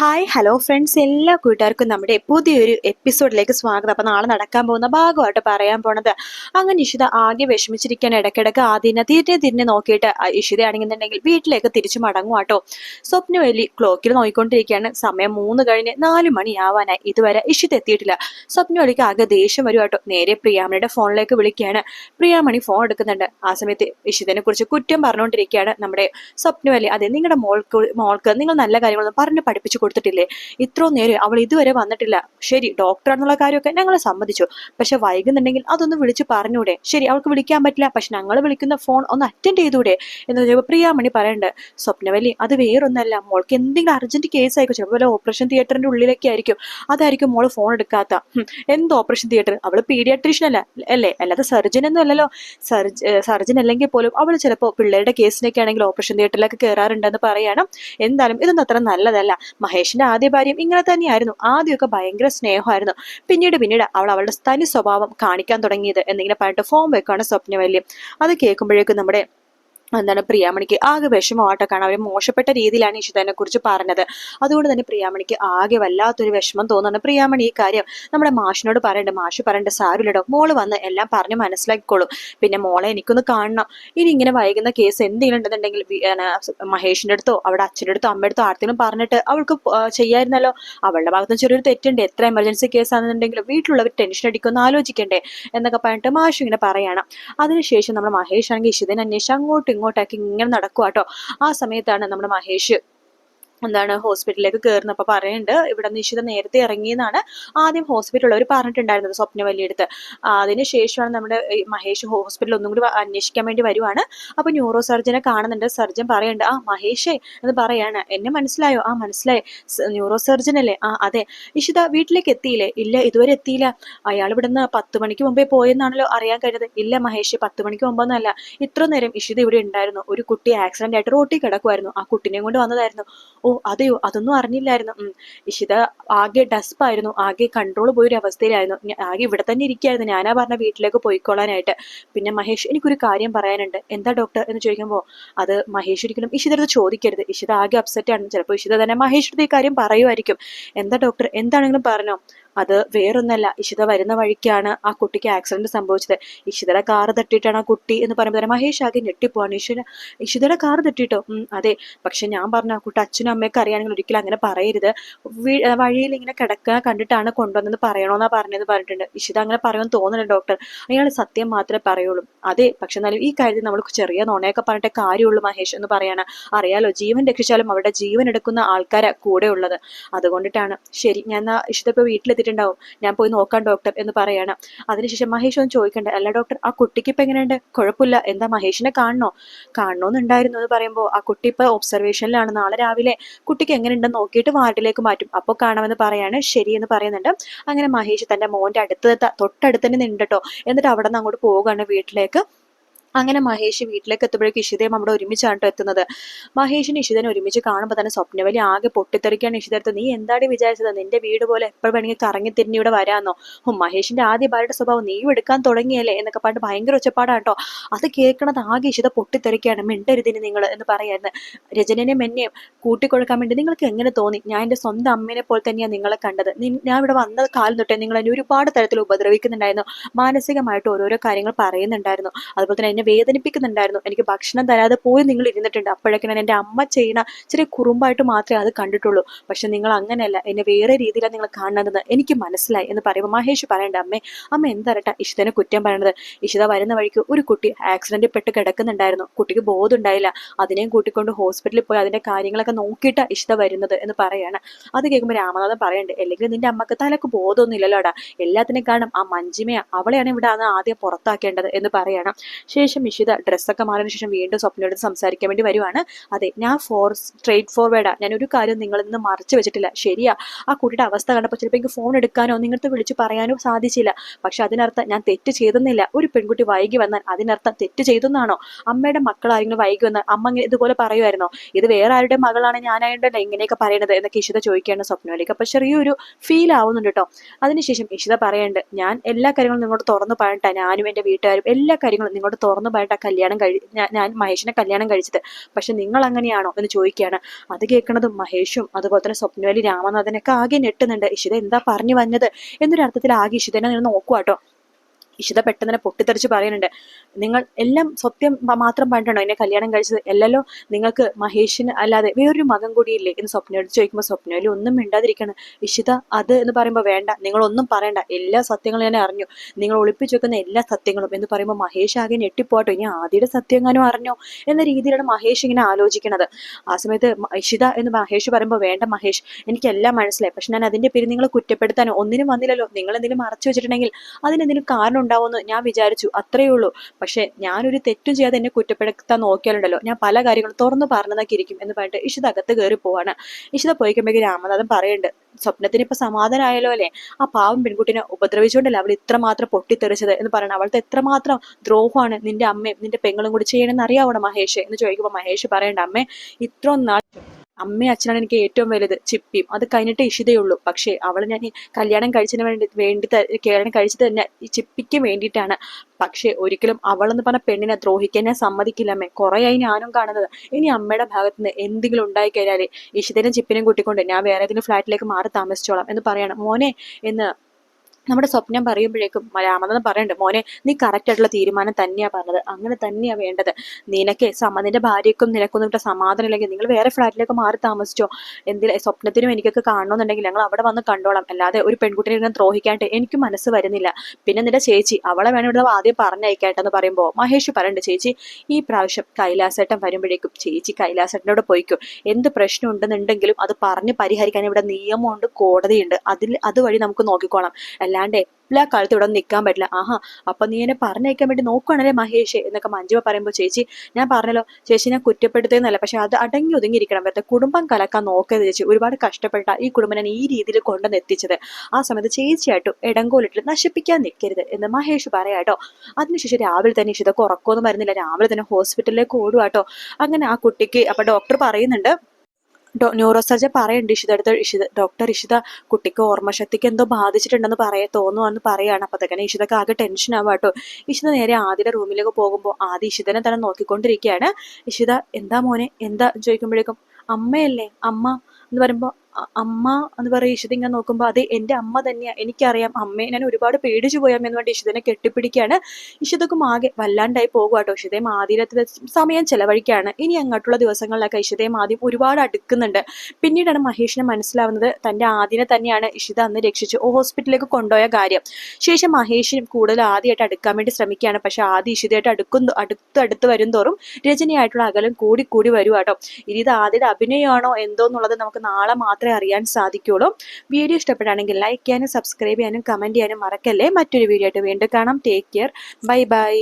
Hi hello friends എല്ലാ കൂട്ടുകാർക്കും നമ്മുടെ പുതിയൊരു എപ്പിസോഡിലേക്ക് സ്വാഗതം. അപ്പം നാളെ നടക്കാൻ പോകുന്ന ഭാഗമായിട്ട് പറയാൻ പോണത് അങ്ങനെ ഇഷിത ആകെ വിഷമിച്ചിരിക്കാൻ ഇടയ്ക്കിടയ്ക്ക് ആദ്യം തിരിഞ്ഞ് തിരിഞ്ഞ് നോക്കിയിട്ട് ഇഷിതയാണെന്നുണ്ടെങ്കിൽ വീട്ടിലേക്ക് തിരിച്ചു മടങ്ങും കേട്ടോ സ്വപ്നവേലി ക്ലോക്കിൽ നോക്കിക്കൊണ്ടിരിക്കുകയാണ് സമയം മൂന്ന് കഴിഞ്ഞ് നാല് മണിയാവാനായി. ഇതുവരെ ഇഷിത എത്തിയിട്ടില്ല. സ്വപ്നവേലിക്ക് ആകെ ദേഷ്യം വരും കേട്ടോ നേരെ പ്രിയാമണിയുടെ ഫോണിലേക്ക് വിളിക്കുകയാണ്. പ്രിയാമണി ഫോൺ എടുക്കുന്നുണ്ട്. ആ സമയത്ത് ഇഷിതനെ കുറിച്ച് കുറ്റം പറഞ്ഞുകൊണ്ടിരിക്കുകയാണ് നമ്മുടെ സ്വപ്നവേലി അതെ നിങ്ങളുടെ മോൾക്ക് മോൾക്ക് നിങ്ങൾ നല്ല കാര്യങ്ങളൊന്നും പറഞ്ഞ് പഠിപ്പിച്ചു കൊടുത്തിട്ടില്ലേ? ഇത്രയും നേരം അവൾ ഇതുവരെ വന്നിട്ടില്ല. ശരി ഡോക്ടറാണെന്നുള്ള കാര്യമൊക്കെ ഞങ്ങൾ സമ്മതിച്ചു. പക്ഷെ വൈകുന്നുണ്ടെങ്കിൽ അതൊന്ന് വിളിച്ച് പറഞ്ഞൂടെ? ശരി അവൾക്ക് വിളിക്കാൻ പറ്റില്ല. പക്ഷെ ഞങ്ങൾ വിളിക്കുന്ന ഫോൺ ഒന്ന് അറ്റൻഡ് ചെയ്തൂടെ? എന്ന് ചോദിച്ചപ്പോൾ പ്രിയാമണി പറയണ്ട് സ്വപ്നവലി അത് വേറൊന്നല്ല. മോൾക്ക് എന്തെങ്കിലും അർജന്റ് കേസ് ആയിരിക്കും. ചിലപ്പോൾ ഓപ്പറേഷൻ തിയേറ്ററിന്റെ ഉള്ളിലൊക്കെ ആയിരിക്കും. അതായിരിക്കും മോൾ ഫോൺ എടുക്കാത്ത. എന്ത് ഓപ്പറേഷൻ തിയേറ്റർ അവൾ പീഡിയാട്രീഷ്യൻ അല്ല അല്ലേ? അല്ലാതെ സർജൻ ഒന്നും അല്ലല്ലോ. സർജൻ അല്ലെങ്കിൽ പോലും അവൾ ചിലപ്പോൾ പിള്ളേരുടെ കേസിനൊക്കെ ആണെങ്കിൽ ഓപ്പറേഷൻ തിയേറ്ററിലൊക്കെ കയറാറുണ്ടെന്ന് പറയണം. എന്തായാലും ഇതൊന്നും അത്ര നല്ലതല്ല. മഹേഷിന്റെ ആദ്യ ഭാര്യയും ഇങ്ങനെ തന്നെയായിരുന്നു. ആദ്യമൊക്കെ ഭയങ്കര സ്നേഹമായിരുന്നു. പിന്നീട് പിന്നീട് അവൾ അവളുടെ തനി സ്വഭാവം കാണിക്കാൻ തുടങ്ങിയത് എന്നിങ്ങനെ പറഞ്ഞിട്ട് ഫോം വെക്കാണ് സ്വപ്നവല്യം അത് കേൾക്കുമ്പോഴേക്കും നമ്മുടെ എന്താണ് പ്രിയാമണിക്ക് ആകെ വിഷമമായിട്ട് കാണാം അവർ മോശപ്പെട്ട രീതിയിലാണ് ഇഷിതനെ കുറിച്ച് പറഞ്ഞത്. അതുകൊണ്ട് തന്നെ പ്രിയാമണിക്ക് ആകെ വല്ലാത്തൊരു വിഷമം തോന്നുന്നു. പ്രിയാമണി ഈ കാര്യം നമ്മുടെ മാഷിനോട് പറയണ്ട. മാഷ് പറയണ്ട സാരില്ലടോ മോൾ വന്ന് എല്ലാം പറഞ്ഞ് മനസ്സിലാക്കിക്കോളും. പിന്നെ മോളെ എനിക്കൊന്ന് കാണണം. ഇനി ഇങ്ങനെ വൈകുന്ന കേസ് എന്തെങ്കിലും ഉണ്ടെന്നുണ്ടെങ്കിൽ മഹേഷിന്റെ അടുത്തോ അവിടെ അച്ഛന്റെ അടുത്തോ അമ്മയുടെ അടുത്തോ ആർക്കെങ്കിലും പറഞ്ഞിട്ട് അവൾക്ക് ചെയ്യായിരുന്നല്ലോ. അവളുടെ ഭാഗത്തും ചെറിയൊരു തെറ്റുണ്ട്. എത്ര എമർജൻസി കേസ് ആണെന്നുണ്ടെങ്കിലും വീട്ടിലുള്ളവർ ടെൻഷൻ അടിക്കുമെന്ന് ആലോചിക്കണ്ടേ എന്നൊക്കെ പറഞ്ഞിട്ട് മാഷ് ഇങ്ങനെ പറയണം. അതിനുശേഷം നമ്മൾ മഹേഷ് ആണെങ്കിൽ ഇഷിതനെ അന്വേഷിച്ച് അങ്ങോട്ടും ഇങ്ങോട്ടാക്കി ഇങ്ങനെ നടക്കുക കേട്ടോ ആ സമയത്താണ് നമ്മുടെ മഹേഷ് എന്താണ് ഹോസ്പിറ്റലിലേക്ക് കയറുന്നപ്പോൾ പറയുന്നുണ്ട് ഇവിടെ നിശിത നേരത്തെ ഇറങ്ങിയെന്നാണ് ആദ്യം ഹോസ്പിറ്റലുള്ളവർ പറഞ്ഞിട്ടുണ്ടായിരുന്നത് സ്വപ്നവല്ലി അടുത്ത് അതിന് ശേഷമാണ് നമ്മുടെ മഹേഷ് ഹോസ്പിറ്റലിൽ ഒന്നും കൂടി അന്വേഷിക്കാൻ വേണ്ടി വരുവാണ്. അപ്പോൾ ന്യൂറോ സർജനെ കാണുന്നുണ്ട്. സർജൻ പറയുന്നുണ്ട് ആ മഹേഷേ എന്ന് പറയാണ്. എന്നെ മനസ്സിലായോ? ആ മനസ്സിലായി. ന്യൂറോ സർജൻ അല്ലേ ആ അതെ. നിശിത വീട്ടിലേക്ക് എത്തിയില്ലേ? ഇല്ല ഇതുവരെ എത്തിയില്ല. അയാൾ ഇവിടുന്ന് പത്ത് മണിക്ക് മുമ്പേ പോയെന്നാണല്ലോ അറിയാൻ കഴിഞ്ഞത്. ഇല്ല മഹേഷ് പത്ത് മണിക്ക് മുമ്പൊന്നല്ല. ഇത്ര നേരം ഇഷിത ഇവിടെ ഉണ്ടായിരുന്നു. ഒരു കുട്ടി ആക്സിഡന്റ് ആയിട്ട് റോട്ടിൽ കിടക്കുമായിരുന്നു ആ കുട്ടിനെയും കൊണ്ട് വന്നതായിരുന്നു. അതെയോ അതൊന്നും അറിഞ്ഞില്ലായിരുന്നു. ഇഷിത ആകെ ഡസ്പായിരുന്നു ആകെ കൺട്രോൾ പോയൊരു അവസ്ഥയിലായിരുന്നു. ആകെ ഇവിടെ തന്നെ ഇരിക്കുകയായിരുന്നു ഞാനാ പറഞ്ഞ വീട്ടിലേക്ക് പോയിക്കോളാനായിട്ട് പിന്നെ മഹേഷ് എനിക്കൊരു കാര്യം പറയാനുണ്ട്. എന്താ ഡോക്ടർ എന്ന് ചോദിക്കുമ്പോൾ അത് മഹേഷ് ഒരിക്കലും ഇഷിത അടുത്ത് ചോദിക്കരുത്. ഇഷിത ആകെ അപ്സെറ്റ് ആണ്. ചിലപ്പോൾ ഇഷിത തന്നെ മഹേഷ് ഈ കാര്യം പറയുമായിരിക്കും. എന്താ ഡോക്ടർ എന്താണെങ്കിലും പറഞ്ഞോ. അത് വേറൊന്നല്ല. ഇഷിത വരുന്ന വഴിക്കാണ് ആ കുട്ടിക്ക് ആക്സിഡന്റ് സംഭവിച്ചത്. ഇഷിതയുടെ കാറ് തട്ടിയിട്ടാണ് ആ കുട്ടി എന്ന് പറയുമ്പോൾ മഹേഷ് ആകെ ഞെട്ടിപ്പോവാണ്. ഇഷിത ഇഷിതയുടെ കാറ് തട്ടിയിട്ടോ? അതെ. പക്ഷെ ഞാൻ പറഞ്ഞു ആ കുട്ടി അച്ഛനും അമ്മയൊക്കെ അറിയാണെങ്കിൽ ഒരിക്കലും അങ്ങനെ പറയരുത്. വഴിയിൽ ഇങ്ങനെ കിടക്കുക കണ്ടിട്ടാണ് കൊണ്ടുവന്നത് പറയണോന്നാ പറഞ്ഞത് പറഞ്ഞിട്ടുണ്ട്. ഇഷിത അങ്ങനെ പറയുമെന്ന് തോന്നുന്നില്ല ഡോക്ടർ അയാൾ സത്യം മാത്രമേ പറയുള്ളൂ. അതെ പക്ഷെ എന്നാലും ഈ കാര്യത്തിൽ നമ്മൾ ചെറിയ നോണയൊക്കെ പറഞ്ഞിട്ട് കാര്യമുള്ളൂ മഹേഷ് എന്ന് പറയാണ്. അറിയാലോ ജീവൻ രക്ഷിച്ചാലും അവരുടെ ജീവൻ എടുക്കുന്ന ആൾക്കാരാ കൂടെ ഉള്ളത് അതുകൊണ്ടിട്ടാണ്. ശരി ഞാൻ എന്നാ ഇഷിത ഇപ്പോൾ വീട്ടിലെത്തിയിട്ടുണ്ടാവും. ഞാൻ പോയി നോക്കാം ഡോക്ടർ എന്ന് പറയാണ്. അതിനുശേഷം മഹേഷ് ഒന്ന് ചോദിക്കണ്ടേ? അല്ല ഡോക്ടർ ആ കുട്ടിക്ക് ഇപ്പൊ എങ്ങനെയുണ്ട്? കുഴപ്പമില്ല. എന്താ മഹേഷിനെ കാണണോ? കാണണോന്നുണ്ടായിരുന്നു എന്ന് പറയുമ്പോൾ ആ കുട്ടി ഇപ്പൊ ഒബ്സർവേഷനിലാണ് നാളെ രാവിലെ കുട്ടിക്ക് എങ്ങനെയുണ്ടെന്ന് നോക്കിയിട്ട് വാർഡിലേക്ക് മാറ്റും. അപ്പോൾ കാണാമെന്ന് പറയാണ്. ശരി എന്ന് പറയുന്നുണ്ട്. അങ്ങനെ മഹേഷ് തന്റെ മോന്റെ അടുത്ത് തൊട്ടടുത്ത് തന്നെ നിന്നിട്ടോ എന്നിട്ട് അവിടെ നിന്ന് അങ്ങോട്ട് പോവുകയാണ് വീട്ടിലേക്ക്. അങ്ങനെ മഹേഷ് വീട്ടിലേക്ക് എത്തുമ്പോഴേക്കും ഇഷിതയും അവിടെ ഒരുമിച്ചാണ് എത്തുന്നത്. മഹേഷിന് ഇഷിതനെ ഒരുമിച്ച് കാണുമ്പോൾ തന്നെ സ്വപ്നവലി ആകെ പൊട്ടിത്തെറിക്കാണ് ഇഷിതടുത്ത്. നീ എന്താടി വിചാരിച്ചത്? നിന്റെ വീട് പോലെ എപ്പോൾ വേണമെങ്കിൽ കറങ്ങി തിരിഞ്ഞ് ഇവിടെ വരാന്നോ? ഓ മഹേഷിന്റെ ആദ്യ ഭാര്യയുടെ സ്വഭാവം നീ എടുക്കാൻ തുടങ്ങിയല്ലേ? എന്നൊക്കെ പറഞ്ഞിട്ട് ഭയങ്കര ഒച്ചപ്പാടാണ് കേട്ടോ അത് കേൾക്കണത് ആകെ ഇഷിത പൊട്ടിത്തെറിക്കാണ്. മിണ്ടരുതിന് നിങ്ങൾ എന്ന് പറയായിരുന്നു. രജനനെ എന്നെയും കൂട്ടിക്കൊടുക്കാൻ വേണ്ടി നിങ്ങൾക്ക് എങ്ങനെ തോന്നി? ഞാൻ എന്റെ സ്വന്തം അമ്മേനെ പോലെ തന്നെയാണ് നിങ്ങളെ കണ്ടത്. ഞാൻ ഇവിടെ വന്ന കാലം തൊട്ടേ നിങ്ങൾ എന്നെ ഒരുപാട് തരത്തിൽ ഉപദ്രവിക്കുന്നുണ്ടായിരുന്നു. മാനസികമായിട്ട് ഓരോരോ കാര്യങ്ങൾ പറയുന്നുണ്ടായിരുന്നു. അതുപോലെ തന്നെ എന്നെ വേദനിപ്പിക്കുന്നുണ്ടായിരുന്നു. എനിക്ക് ഭക്ഷണം തരാതെ പോയി നിങ്ങൾ ഇരുന്നിട്ടുണ്ട്. അപ്പോഴൊക്കെ ഞാൻ എന്റെ അമ്മ ചെയ്യുന്ന ചെറിയ കുറുമ്പായിട്ട് മാത്രമേ അത് കണ്ടിട്ടുള്ളൂ. പക്ഷെ നിങ്ങൾ അങ്ങനെയല്ല. എന്നെ വേറെ രീതിയിലാണ് നിങ്ങൾ കാണുന്നതെന്ന് എനിക്ക് മനസ്സിലായി എന്ന് പറയുമ്പോൾ മഹേഷ് പറയേണ്ട അമ്മേ അമ്മ എന്തരട്ട ഇഷിതനെ കുറ്റം പറയണത്? ഇഷിത വരുന്ന വഴിക്ക് ഒരു കുട്ടി ആക്സിഡന്റിൽ പെട്ട് കിടക്കുന്നുണ്ടായിരുന്നു. കുട്ടിക്ക് ബോധമുണ്ടായില്ല. അതിനെയും കൂട്ടിക്കൊണ്ട് ഹോസ്പിറ്റലിൽ പോയി അതിന്റെ കാര്യങ്ങളൊക്കെ നോക്കിയിട്ട് ഇഷിത വരുന്നത് എന്ന് പറയാണ്. അത് കേൾക്കുമ്പോൾ രാമനാഥൻ പറയണ്ടേ അല്ലെങ്കിൽ നിന്റെ അമ്മയ്ക്ക് തലക്ക് ബോധമൊന്നും ഇല്ലല്ലോടാ. എല്ലാത്തിനും കാരണം ആ മഞ്ജിമയ അവളെയാണ് ഇവിടെ ആദ്യം പുറത്താക്കേണ്ടത് എന്ന് പറയണം. ശേഷം ഇഷിത ഡ്രസ്സൊക്കെ മാറിയതിനു ശേഷം വീണ്ടും സ്വപ്നയോട് സംസാരിക്കാൻ വേണ്ടി വരുവാണ്. അതെ ഞാൻ ഫോർ സ്ട്രേറ്റ് ഫോർവേഡാ ഞാൻ ഒരു കാര്യം നിങ്ങളിൽ നിന്ന് മറച്ചു വെച്ചിട്ടില്ല. ശരിയാ. ആ കുട്ടിയുടെ അവസ്ഥ കണ്ടപ്പോൾ ചിലപ്പോൾ എനിക്ക് ഫോൺ എടുക്കാനോ നിങ്ങൾക്ക് വിളിച്ച് പറയാനോ സാധിച്ചില്ല. പക്ഷെ അതിനർത്ഥം ഞാൻ തെറ്റ് ചെയ്തെന്നില്ല. ഒരു പെൺകുട്ടി വൈകി വന്നാൽ അതിനർത്ഥം തെറ്റ് ചെയ്തെന്നാണോ? അമ്മയുടെ മക്കൾ വൈകി വന്നാൽ അമ്മ ഇതുപോലെ പറയുമായിരുന്നോ? ഇത് വേറെ ആരുടെ മകളാണ് ഞാനായിട്ടല്ലേ ഇങ്ങനെയൊക്കെ പറയണത് എന്നൊക്കെ ഇഷിത ചോദിക്കുകയാണ് സ്വപ്നയിലേക്ക്. അപ്പൊ ചെറിയൊരു ഫീൽ ആവുന്നുണ്ട് കേട്ടോ. അതിനുശേഷം ഇഷിത പറയുന്നുണ്ട് ഞാൻ എല്ലാ കാര്യങ്ങളും നിങ്ങളോട് തുറന്നു പറയട്ടെ ഞാനും എന്റെ വീട്ടുകാരും എല്ലാ കാര്യങ്ങളും നിങ്ങളോട് തുറന്നു തുറന്നു പോയിട്ടാ കല്യാണം കഴി ഞാൻ- മഹേഷിനെ കല്യാണം കഴിച്ചത്. പക്ഷെ നിങ്ങൾ അങ്ങനെയാണോ എന്ന് ചോദിക്കുകയാണ്. അത് കേൾക്കുന്നത് മഹേഷും അതുപോലെ തന്നെ സ്വപ്നവേലി രാമനാഥനൊക്കെ ആകെ ഞെട്ടുന്നുണ്ട്. ഇഷിത എന്താ പറഞ്ഞു വന്നത്? എന്നൊരു അർത്ഥത്തിൽ ആകെ ഇഷിതനെ നിന്ന് നോക്കുവാട്ടോ. ഇഷിത പെട്ടെന്ന് തന്നെ പൊട്ടിത്തെറിച്ച് പറയുന്നുണ്ട്. നിങ്ങൾ എല്ലാം സത്യം മാത്രം പറഞ്ഞിട്ടുണ്ടോ? എന്നെ കല്യാണം കഴിച്ചത് അല്ലല്ലോ? നിങ്ങൾക്ക് മഹേഷിന് അല്ലാതെ വേറൊരു മകൻ കൂടിയില്ലേ എന്ന് സ്വപ്നയോട് ചോദിക്കുമ്പോൾ സ്വപ്നയിൽ ഒന്നും മിണ്ടാതിരിക്കണം. ഇഷിത അത് എന്ന് പറയുമ്പോൾ വേണ്ട. നിങ്ങളൊന്നും പറയണ്ട. എല്ലാ സത്യങ്ങളും ഞാൻ അറിഞ്ഞു. നിങ്ങൾ ഒളിപ്പിച്ചു വെക്കുന്ന എല്ലാ സത്യങ്ങളും എന്ന് പറയുമ്പോൾ മഹേഷ് ആകെ ഞെട്ടിപ്പോട്ടോ. ഇനി ആദ്യയുടെ സത്യം എങ്ങാനും അറിഞ്ഞോ? എന്ന രീതിയിലാണ് മഹേഷ് ഇങ്ങനെ ആലോചിക്കുന്നത് ആ സമയത്ത് ഇഷിത എന്ന് മഹേഷ് പറയുമ്പോൾ വേണ്ട മഹേഷ് എനിക്കെല്ലാം മനസ്സിലായി. പക്ഷെ ഞാൻ അതിന്റെ പേര് നിങ്ങളെ കുറ്റപ്പെടുത്താനോ ഒന്നിനും വന്നില്ലല്ലോ. നിങ്ങൾ എന്തെങ്കിലും മറച്ചു വെച്ചിട്ടുണ്ടെങ്കിൽ അതിനെന്തെങ്കിലും കാരണം ഉണ്ടാവുമെന്ന് ഞാൻ വിചാരിച്ചു. അത്രയേ ഉള്ളൂ. പക്ഷെ ഞാനൊരു തെറ്റും ചെയ്യാതെ എന്നെ കുറ്റപ്പെടുത്താൻ നോക്കിയാലുണ്ടല്ലോ. ഞാൻ പല കാര്യങ്ങളും തുറന്നു പറഞ്ഞതൊക്കെ ഇരിക്കും എന്ന് പറഞ്ഞിട്ട് ഇഷിത അകത്ത് കയറി പോവാണ്. ഇഷിത പോയിക്കുമ്പോഴേക്കും രാമനാഥൻ പറയുന്നുണ്ട് സ്വപ്നത്തിന് ഇപ്പൊ സമാധാനമായല്ലോ അല്ലേ? ആ പാവം പെൺകുട്ടിനെ ഉപദ്രവിച്ചുകൊണ്ടല്ലേ അവൾ ഇത്രമാത്രം പൊട്ടിത്തെറിച്ചത്? എന്ന് പറയണം. അവൾക്ക് എത്രമാത്രം ദ്രോഹമാണ് നിന്റെ അമ്മയും നിന്റെ പെങ്ങളും കൂടി ചെയ്യണമെന്ന് അറിയാവണം മഹേഷ്? എന്ന് ചോദിക്കുമ്പോൾ മഹേഷ് പറയണ്ട അമ്മേ ഇത്രയും നാൾ അമ്മയും അച്ഛനാണ് എനിക്ക് ഏറ്റവും വലുത് ചിപ്പിയും. അത് കഴിഞ്ഞിട്ട് ഇഷിതയുള്ളൂ പക്ഷേ അവൾ ഞാൻ കല്യാണം കഴിച്ചതിന് വേണ്ടി വേണ്ടി കല്യാണം കഴിച്ചത് തന്നെ ഈ ചിപ്പിക്ക് വേണ്ടിയിട്ടാണ്. പക്ഷേ ഒരിക്കലും അവളെന്ന് പറഞ്ഞ പെണ്ണിനെ ദ്രോഹിക്കാൻ ഞാൻ സമ്മതിക്കില്ല അമ്മേ. കുറേയായി ഞാനും കാണുന്നത്. ഇനി അമ്മയുടെ ഭാഗത്ത് നിന്ന് എന്തെങ്കിലും ഉണ്ടായി കഴിഞ്ഞാൽ ഇഷിതനും ചിപ്പിനും കൂട്ടിക്കൊണ്ട് ഞാൻ വേറെ ഏതെങ്കിലും ഫ്ലാറ്റിലേക്ക് മാറി താമസിച്ചോളാം എന്ന് പറയണം. മോനെ എന്ന് നമ്മുടെ സ്വപ്നം പറയുമ്പോഴേക്കും രാമനാഥൻ പറയണ്ട മോനെ നീ കറക്റ്റ് ആയിട്ടുള്ള തീരുമാനം തന്നെയാ പറഞ്ഞത്. അങ്ങനെ തന്നെയാ വേണ്ടത്. നിനക്ക് സമ നിന്റെ ഭാര്യയ്ക്കും നിനക്കൊന്നും ഇട്ട സമാധാനം ഇല്ലെങ്കിൽ നിങ്ങൾ വേറെ ഫ്ലാറ്റിലേക്ക് മാറി താമസിച്ചോ. എന്തിലും സ്വപ്നത്തിനും എനിക്കൊക്കെ കാണണമെന്നുണ്ടെങ്കിൽ ഞങ്ങൾ അവിടെ വന്ന് കണ്ടോളാം. അല്ലാതെ ഒരു പെൺകുട്ടിയെ ഇങ്ങനെ ദ്രോഹിക്കാണ്ട് എനിക്ക് മനസ്സ് വരുന്നില്ല. പിന്നെ നിന്റെ ചേച്ചി അവളെ വേണം ഇവിടെ ആദ്യം പറഞ്ഞയക്കാട്ടെ എന്ന് പറയുമ്പോൾ മഹേഷ് പറയണ്ട് ചേച്ചി ഈ പ്രാവശ്യം കൈലാസേട്ടൻ വരുമ്പോഴേക്കും ചേച്ചി കൈലാസേട്ടനോട് പോയിക്കും. എന്ത് പ്രശ്നം ഉണ്ടെന്നുണ്ടെങ്കിലും അത് പറഞ്ഞ് പരിഹരിക്കാൻ ഇവിടെ നിയമമുണ്ട് കോടതിയുണ്ട്. അതിൽ അതുവഴി നമുക്ക് നോക്കിക്കോളാം. അല്ലാണ്ട് എല്ലാ കാലത്തും ഇവിടെ നിൽക്കാൻ പറ്റില്ല. ആഹാ അപ്പൊ നീ എന്നെ പറഞ്ഞയക്കാൻ വേണ്ടി നോക്കുകയാണല്ലേ മഹേഷ്? എന്നൊക്കെ മഞ്ജുവ പറയുമ്പോൾ ചേച്ചി ഞാൻ പറഞ്ഞല്ലോ ചേച്ചി ഞാൻ കുറ്റപ്പെടുത്തുന്നല്ല പക്ഷെ അത് അടങ്ങി ഒതുങ്ങിയിരിക്കണം. വെറുതെ കുടുംബം കലക്കാൻ നോക്കരുത് ചേച്ചി. ഒരുപാട് കഷ്ടപ്പെട്ട ഈ കുടുംബം ഞാൻ ഈ രീതിയിൽ കൊണ്ടുവന്ന് എത്തിച്ചത്. ആ സമയത്ത് ചേച്ചിയായിട്ടും ഇടങ്കോലിട്ട് നശിപ്പിക്കാൻ നിൽക്കരുത് എന്ന് മഹേഷ് പറയാട്ടോ അതിനുശേഷം രാവിലെ തന്നെ ഇതൊക്കെ ഉറക്കമൊന്നും വരുന്നില്ല. രാവിലെ തന്നെ ഹോസ്പിറ്റലിലേക്ക് ഓടുവാട്ടോ അങ്ങനെ ആ കുട്ടിക്ക് അപ്പൊ ഡോക്ടർ പറയുന്നുണ്ട് ന്യൂറോ സർജൻ പറയുന്നുണ്ട് ഇഷിത അടുത്ത് ഇഷിത ഡോക്ടർ ഇഷിത കുട്ടിക്ക് ഓർമ്മശക്തിക്ക് എന്തോ ബാധിച്ചിട്ടുണ്ടെന്ന് പറയ തോന്നുവാന്ന് പറയാണ്. അപ്പൊ തന്നെ ഇഷിതക്ക് ആകെ ടെൻഷൻ ആവാട്ടോ ഇഷിത നേരെ ആദ്യയുടെ റൂമിലേക്ക് പോകുമ്പോൾ ആദ്യ ഇഷിതനെ തന്നെ നോക്കിക്കൊണ്ടിരിക്കുകയാണ് ഇഷിത എന്താ മോനെ? എന്താ? ചോദിക്കുമ്പോഴേക്കും അമ്മയല്ലേ? അമ്മ? എന്ന് പറയുമ്പോ അ- അമ്മ എന്ന് പറയുക ഇഷിത ഇങ്ങനെ നോക്കുമ്പോൾ അതെ എന്റെ അമ്മ തന്നെയാണ് എനിക്കറിയാം അമ്മയെ ഞാൻ ഒരുപാട് പേടിച്ചു പോയാം എന്ന് പറഞ്ഞിട്ട് ഇഷിതനെ കെട്ടിപ്പിടിക്കുകയാണ്. ഇഷിതക്കും ആകെ വല്ലാണ്ടായി പോകുവാട്ടോ ഇഷിതയും ആദ്യത്തിൽ സമയം ചെലവഴിക്കുകയാണ്. ഇനി അങ്ങോട്ടുള്ള ദിവസങ്ങളിലൊക്കെ ഇഷിതയും ആദ്യം ഒരുപാട് അടുക്കുന്നുണ്ട്. പിന്നീടാണ് മഹേഷിനെ മനസ്സിലാവുന്നത് തന്റെ ആദ്യനെ തന്നെയാണ് ഇഷിത അന്ന് രക്ഷിച്ച് ഹോസ്പിറ്റലിലേക്ക് കൊണ്ടുപോയ കാര്യം. ശേഷം മഹേഷിനും കൂടുതൽ ആദ്യമായിട്ട് അടുക്കാൻ വേണ്ടി ശ്രമിക്കുകയാണ്. പക്ഷെ ആദ്യം ഇഷിതയായിട്ട് അടുക്കുന്നു അടുത്ത് അടുത്ത് വരും തോറും രചനയായിട്ടുള്ള അകലം കൂടി കൂടി വരുവാട്ടോ ഇനി ഇത് ആദ്യയുടെ അഭിനയമാണോ എന്തോ എന്നുള്ളത് നമുക്ക് നാളെ മാത്രമേ അറിയാൻ സാധിക്കുകയുള്ളൂ വീഡിയോ ഇഷ്ടപ്പെടുകയാണെങ്കിൽ ലൈക്ക് ചെയ്യാനും സബ്സ്ക്രൈബ് ചെയ്യാനും കമന്റ് ചെയ്യാനും മറക്കല്ലേ. മറ്റൊരു വീഡിയോ ആയിട്ട് വീണ്ടും കാണാം. Take care bye bye